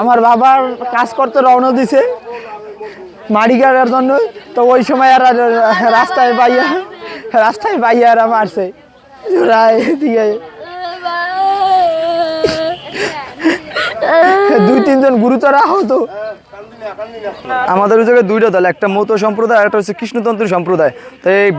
আমার বাবার কাজ করতে রওনা দিছে মাড়ি গাড়ার জন্য। তো ওই সময় আর রাস্তায় পাইয়া রাস্তায় পাইয়া আর মারছে। দুই তিনজন গুরুতর আহত। আমাদের ওই জায়গায় দুইটা দল একটা মতো সম্প্রদায় আর একটা হচ্ছে কৃষ্ণতন্ত্রী সম্প্রদায়। তো এই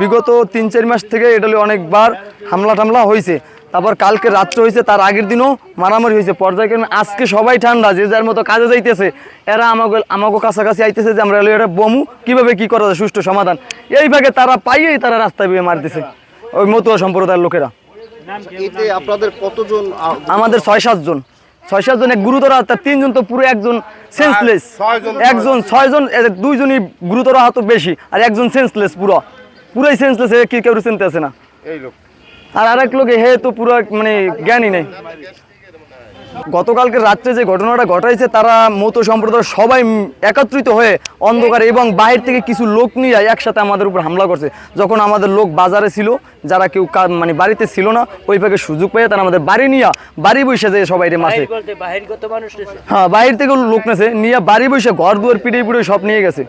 বিগত তিন চার মাস থেকে এটা অনেকবার হামলা টামলা হয়েছে তারপর কালকে রাত্রে হয়েছে তার আগের দিনও মারামারি হয়েছে পর্যায়ক্রমে আজকে সবাই ঠান্ডা যে যার মতো কাজে যাইতেছে। এরা আমাকে আমাকে কাছাকাছি আইতেছে যে আমরা এটা বমু কীভাবে কি করা যায় সুষ্ঠু সমাধান। এই ভাগে তারা পাইয়েই তারা রাস্তায় বেয়ে মারতেছে ওই মতুয়া সম্প্রদায়ের লোকেরা। আপনাদের? কতজন আমাদের ছয় সাতজন ছয় সাতজন এক গুরুতর আহত তিনজন তো পুরো একজন সেন্সলেস একজন ছয়জন দুইজনই গুরুতর আহত বেশি আর একজন সেন্সলেস পুরো। পুরোই সেন্সলেস কি কেউ চিনতে আছে না। আর আরেক লোক হে তো পুরো মানে জ্ঞানই নেই। গতকালকে রাত্রে যে ঘটনাটা ঘটাইছে তারা মতো সম্প্রদায়ের সবাই একত্রিত হয়ে অন্ধকারে এবং বাহির থেকে কিছু লোক নিয়ে একসাথে আমাদের উপর হামলা করছে। যখন আমাদের লোক বাজারে ছিল যারা কেউ মানে বাড়িতে ছিল না ওই ভাগে সুযোগ পেয়ে তারা আমাদের বাড়ি নিয়ে বাড়ি বসে যে সবাই রে মাসে হ্যাঁ বাইরে থেকে লোক নেছে নিয়ে বাড়ি বসে ঘর দুয়ার পিড়ে পিড়ে সব নিয়ে গেছে।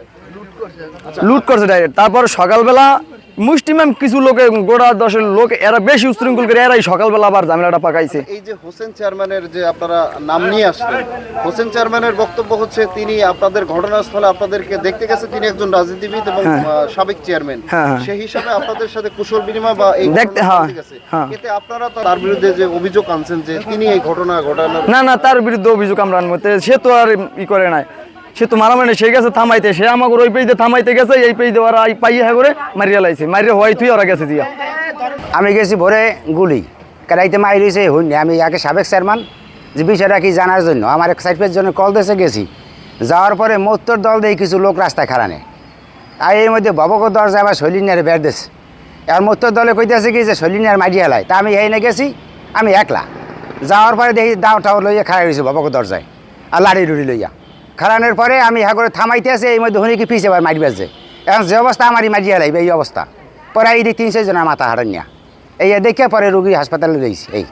লুট করছে। ডাইরেক্ট তারপর সকালবেলা মুষ্টিম্যাম কিছু লোকে গোড়া দশের লোক এরা বেশি উশৃঙ্খল করে এরাই সকালবেলা আবার ঝামেলাটা পাকাইছে এই যে হোসেন চেয়ারম্যানের যে আপনারা নাম নিয়ে আসলেন হোসেন চেয়ারম্যানের বক্তব্য হচ্ছে তিনি আপনাদের ঘটনাস্থলে আপনাদেরকে দেখতে গেছে তিনি একজন রাজনীতিবিদ এবং সাবেক চেয়ারম্যান হ্যাঁ, হ্যাঁ। সেই হিসাবে আপনাদের সাথে কুশল বিনিময় বা এই দেখতে- হ্যাঁ। হ্যাঁ। এতে আপনারা তো তার বিরুদ্ধে যে অভিযোগ আনছেন যে তিনি এই ঘটনা ঘটানোর না না তার বিরুদ্ধে অভিযোগ আমরা আনব সে তো আর ই করে নাই সে তো মারামারি সে গেছে থামাইতে, সে আমাকে ওই পেজে থামাইতে গেছে, এই পেজে ওরা পাইয়ে হ্যাঁ করে মারিয়া লাইছে মারিয়া হওয়াই তুই ওরা গেছে দিয়া। আমি গেছি ভোরে গুলি। কারাইতে মাই রয়েছে হইনি আমি আগে সাবেক চেয়ারম্যান, যে বিষয়টা কি জানার জন্য। আমার এক সাইডের জন্য কল দেশে গেছি। যাওয়ার পরে মোত্তর দল দিয়ে কিছু লোক রাস্তায় খাড়ানে আর এর মধ্যে ববকর দরজা আবার শৈলিনিয়ারে বের দিছে আর মোত্তর দলে কইতেছে কি যে শৈলিনিয়ার মাইডি হেলায়। তা আমি এই না গেছি, আমি একলা। যাওয়ার পরে দেখি দাও টাও লইয়া খাড়াই রয়েছে ববকর দরজায়। আর লাড়ি লুড়ি লইয়া। খাড়ানোর পরে আমি হ্যাঁ করে থামাইতে আছে, এই মধ্যে হনি কি পিছে আবার মারি বাজছে এখন যে অবস্থা আমারই মারি হেলাইবে এই অবস্থা। পরে এই তিন জনের মাথা হারান্যা এই দেখে পরে রুগী হাসপাতালে রয়েছে, এই।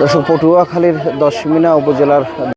দর্শক পটুয়াখালীর দশমিনা উপজেলার